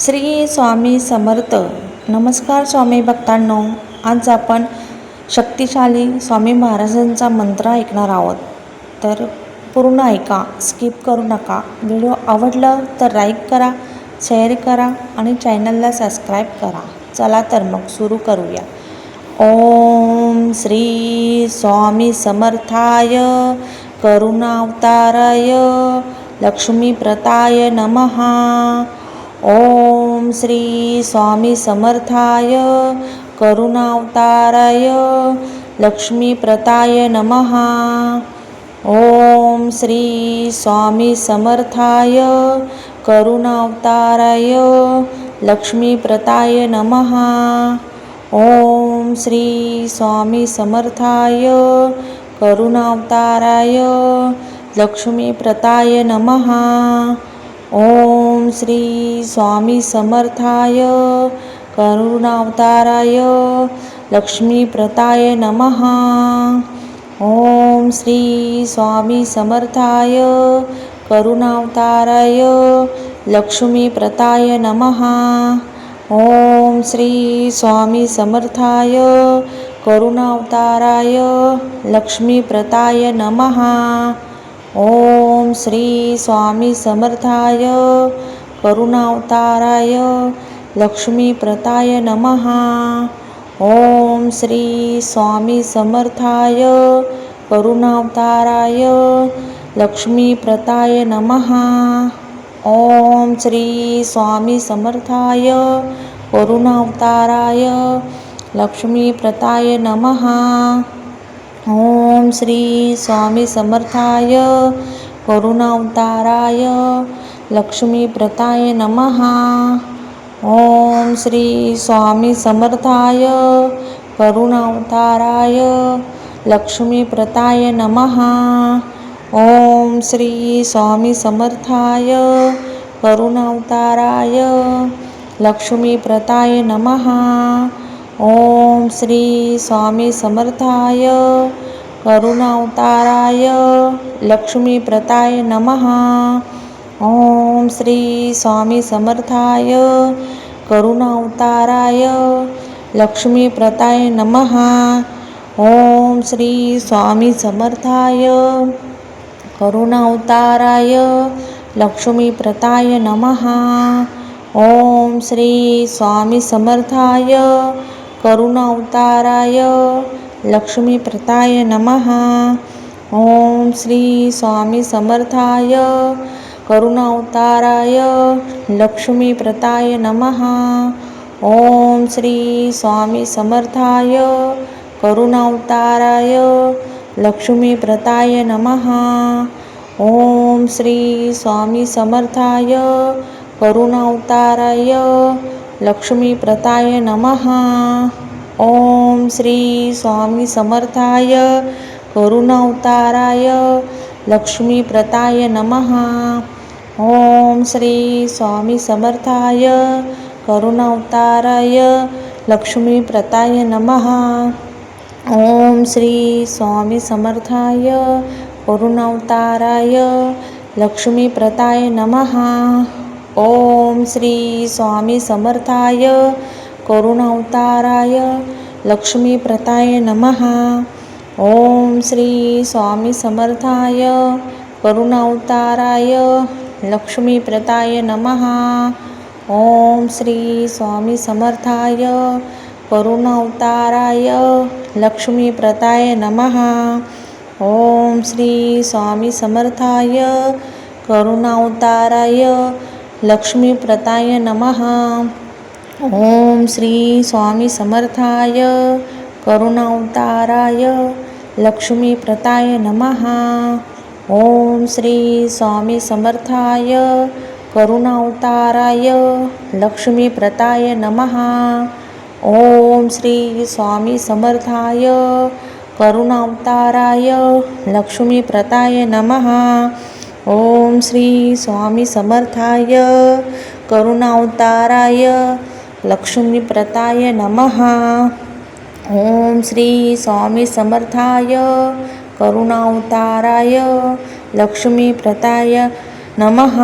श्री स्वामी समर्थ. नमस्कार स्वामी भक्तांनो. आज आपण शक्तिशाली स्वामी महाराजांचा मंत्र ऐकणार आहोत. तर पूर्ण ऐका स्किप करू नका. व्हिडिओ आवडलं तर लाईक करा शेअर करा आणि चॅनलला सबस्क्राईब करा. चला तर मग सुरू करूया. ओम श्री स्वामी समर्थाय करुणावताराय लक्ष्मीप्रताय नमः ओम श्री स्वामी समर्थाय करुणावताराय लक्ष्मीप्रताय नमः। ओम श्री स्वामी समर्थाय करुणावताराय लक्ष्मीप्रताय नमः। ओम श्री स्वामी समर्थाय करुणावताराय लक्ष्मीप्रताय नमः। ओम श्री स्वामी समर्थाय करुणावताराय लक्ष्मीप्रताय नमः। ओम श्री स्वामी समर्थाय करुणावताराय लक्ष्मीप्रताय नमः। ओम श्री स्वामी समर्थाय करुणावताराय लक्ष्मीप्रताय नमः। ओम श्री स्वामी समर्थाय करुणावताराय लक्ष्मीप्रताय नमः। ओम श्री स्वामी समर्थाय करुणावताराय लक्ष्मीप्रताय नमः। ओम श्री स्वामी समर्थाय करुणावताराय लक्ष्मीप्रताय नमः। ओम श्री स्वामी समर्थाय करुणावताराय लक्ष्मीप्रताय नमः। ओम श्री स्वामी समर्थाय करुणावताराय लक्ष्मीप्रताय नमः। ओम श्री स्वामी समर्थाय करुणावताराय लक्ष्मीप्रताय नमः। ओम श्री स्वामी समर्थाय करुणावताराय लक्ष्मीप्रताय नमः। ओम श्री स्वामी समर्थाय करुणावताराय लक्ष्मीप्रताय नमः। ओम श्री स्वामी समर्थाय करुणावताराय लक्ष्मीप्रताय नमः। ओम श्री स्वामी समर्थाय करुणावताराय लक्ष्मीप्रताय नमः। ओम श्री स्वामी समर्थाय करुणावताराय लक्ष्मीप्रताय नमः। ओम श्री स्वामी समर्थाय करुणावताराय लक्ष्मीप्रताय नमः। ओम श्री स्वामी समर्थाय करुणावताराय लक्ष्मीप्रताय नमः। ओम श्री स्वामी समर्थाय करुणावताराय लक्ष्मीप्रताय नमः। ओम श्री स्वामी समर्थाय करुणावताराय लक्ष्मीप्रताय नमः। ओम श्री स्वामी समर्थाय करुणावताराय लक्ष्मीप्रताय नमः। ओम श्री स्वामी समर्थाय करुणावताराय लक्ष्मीप्रताय नमः। ओम श्री स्वामी करुणावताराय लक्ष्मीप्रताय नमः। ओम श्री स्वामी समर्थाय करुणावताराय लक्ष्मीप्रताय नमः। ओम श्री स्वामी समर्थाय करुणावताराय लक्ष्मीप्रताय नमः। ओम श्री स्वामी समर्थाय करुणावताराय लक्ष्मीप्रताय नमः। ओम श्री स्वामी समर्थाय करुणावताराय लक्ष्मीप्रताय नमः। ओम श्री स्वामी समर्थाय करुणावताराय लक्ष्मीप्रताय नमः। ओम श्री स्वामी समर्थाय करुणावताराय लक्ष्मीप्रताय नमः। ओम श्री स्वामी समर्थाय करुणावताराय लक्ष्मीप्रताय नमः।